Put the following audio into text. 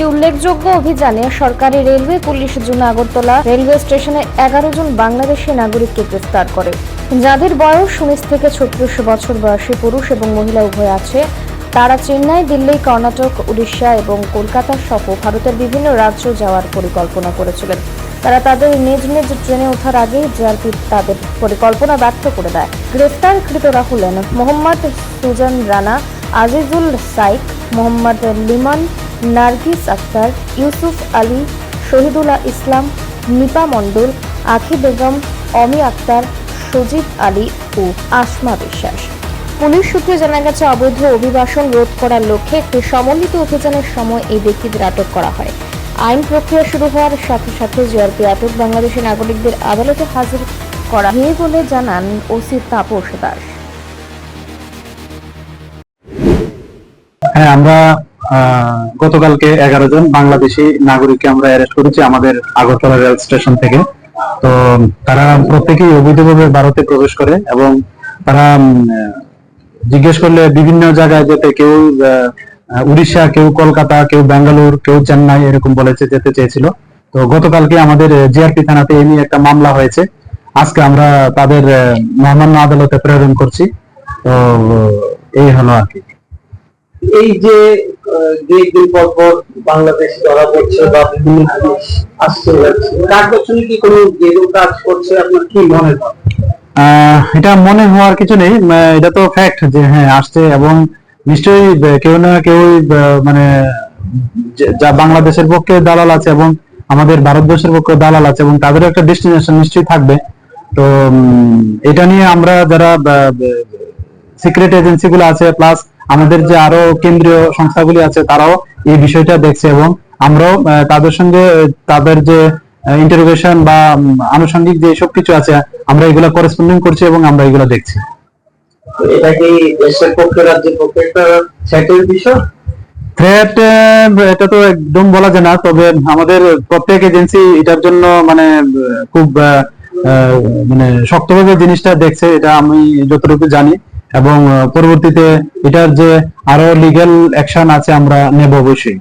একটি উল্লেখযোগ্য অভিযানে সরকারি railway police June Agartala railway স্টেশনে এগারো জন বাংলাদেশি নাগরিককে গ্রেফতার করে। যাদের বয়স উনিশ থেকে ছত্রিশ বছর বয়সী পুরুষ এবং মহিলা উভয় আছে, তারা চেন্নাই, দিল্লি, কর্ণাটক, উড়িষ্যা এবং কলকাতা সহ ভারতের বিভিন্ন রাজ্য যাওয়ার পরিকল্পনা করেছিলেন। তারা তাদের নিজ নিজ ট্রেনে ওঠার আগেই জিআরপি তাদের পরিকল্পনা ব্যর্থ করে দেয়। গ্রেফতারকৃতরা হলেন মোহাম্মদ সুজান রানা, আজিজুল সাইক, মোহাম্মদ লিমন নার্গিস আক্তার ইউসুফ আলী, শহীদুল্লাহ ইসলাম, নিপা মণ্ডল, আখি বেগম, অমি আক্তার সজিব আলী ও আসমা বিশ্বাস। পুলিশ সূত্রে জানা গেছে, অবৈধ অভিবাসন রোধ করার লক্ষ্যে একটি সমন্বিত অভিযানের সময় এই ব্যক্তিদের আটক করা হয়। আইন প্রক্রিয়া শুরু হওয়ার সাথে সাথে জিআরপি আটক বাংলাদেশের নাগরিকদের আদালতে হাজির করা হয় বলে জানান ওসি তাপস দাস। হ্যাঁ আমরা গতকালকে এগারো জন বাংলাদেশি নাগরিককে আমরা অ্যারেস্ট করেছি আমাদের আগরতলা রেল স্টেশন থেকে। তো তারা প্রত্যেকেই অবৈধভাবে ভারতে প্রবেশ করে এবং তারা জিজ্ঞেস করলে বিভিন্ন জায়গায় যেতে কেউ উড়িষ্যা, কেউ কলকাতা, কেউ বেঙ্গালুর কেউ চেন্নাই এরকম বলেছে, যেতে চেয়েছিল। তো গতকালকে আমাদের জিআরপি থানাতে এই নিয়ে একটা মামলা হয়েছে। আজকে আমরা তাদের মহামান্য আদালতে প্রেরণ করছি। তো এই হলো আর কি। এই যে দুই দিন পর পর বাংলাদেশ ধরা পড়ছে বা বিভিন্ন জিনিস আসছে যাচ্ছে তার পেছনে কি কোনো গেরু কাজ করছে? আপনার কি মনে হয়? এটা মনে হওয়ার কিছু নেই। এটা তো ফ্যাক্ট যে হ্যাঁ আসছে এবং নিশ্চয়ই কেউ না কেউ মানে যা বাংলাদেশের পক্ষে দালাল আছে এবং আমাদের ভারতবর্ষের পক্ষে দালাল আছে এবং তাদেরও একটা ডেস্টিনেশন নিশ্চয়ই থাকবে। তো এটা নিয়ে আমরা যারা সিক্রেট এজেন্সি গুলো আছে প্লাস আমাদের যে আরও কেন্দ্রীয় সংস্থাগুলি আছে তারাও এই বিষয়টা দেখছে এবং আমরাও তাদের সঙ্গে তাদের যে ইন্টারোগেশন বা আনুষঙ্গিক যে সব কিছু আছে আমরা এগুলো করেসপন্ডিং করছি এবং আমরা এগুলো দেখছি। এটা কি দেশের পক্ষে রাজ্যের পক্ষে একটা সেটেল বিষয়? থ্রেট এটা তো একদম বলা যায় না তবে আমাদের প্রত্যেক এজেন্সি এটার জন্য মানে খুব মানে শক্তভাবে জিনিসটা দেখছে এটা আমি যতটুকু জানি। এবং পরবর্তীতে এটার যে আরও লিগ্যাল অ্যাকশন আছে আমরা নেব অবশ্যই।